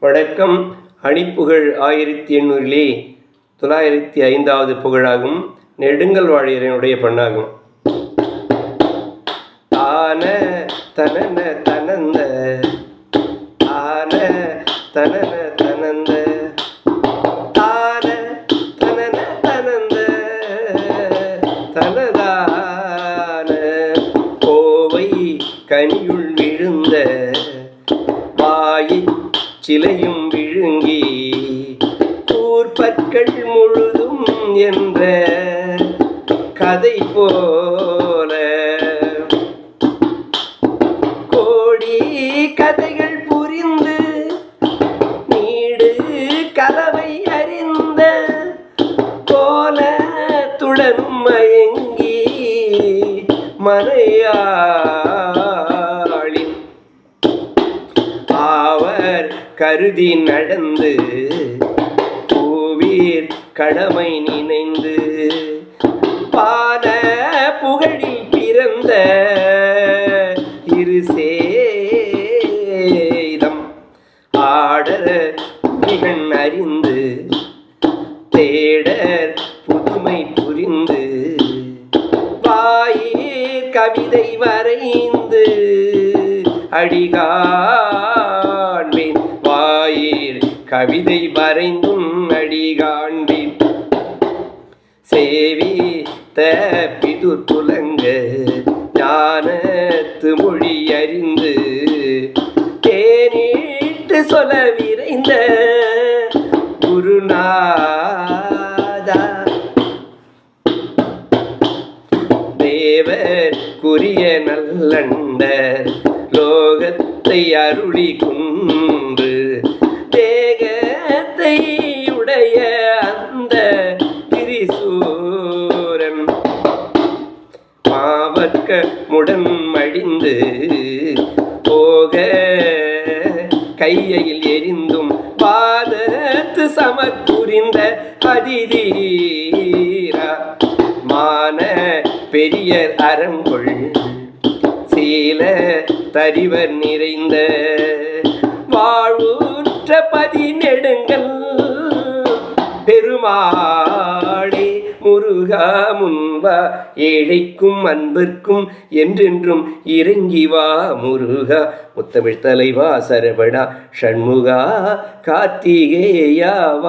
வணக்கம். அணிப்புகழ் ஆயிரத்தி எண்ணூறிலே தொள்ளாயிரத்தி ஐந்தாவது புகழாகும். நெடுங்கல் வாழியரனுடைய பண்ணாகும். ஆன தனன தனந்த ஆன தனன தனந்த ஆன தனன தனந்த தனதான கோவை கனியுள் விழுந்த சிலையும் விழுங்கி கூர்பற்கள் முழுதும் என்ற கதை போல. கோடி கதைகள் புரிந்து நீடு கதவை அறிந்த போல துடனும் மயங்கி மறையா ஆவர் கருதி நடந்து பூவீர் கடமை நினைந்து பால புகழில் பிறந்த இரு சேதம் ஆடர் திகன் அறிந்து தேடர் புதுமை புரிந்து வாயிற் கவிதை வரைந்து அடிகா கவிதை வரைந்தும் அடிகாண்பேன். சேவி தப்பிது புலங்க ஞானத்து மொழி அறிந்து தேனீட்டு சொல விரைந்த குருநாதா. தேவர் குறிய நல்லண்டர் லோகத்தை அருளி குன்று மாவர்க்க முடன் மடிந்து போக. கையில் எரிந்தும் பாதத்து சமக்குறிந்த அதிதீரா மான பெரியர் அறங்கொள் சீல தரிவர் நிறைந்த வாழ்வுற்ற பதி நெடுங்கள் பெருமா முருகா முன்வா ஏழைக்கும் அன்பிற்கும் என்றென்றும் இறங்கி வா முருகா. முத்தமிழ் தலைவா சரவணா ஷண்முகா கார்த்திகேயாவா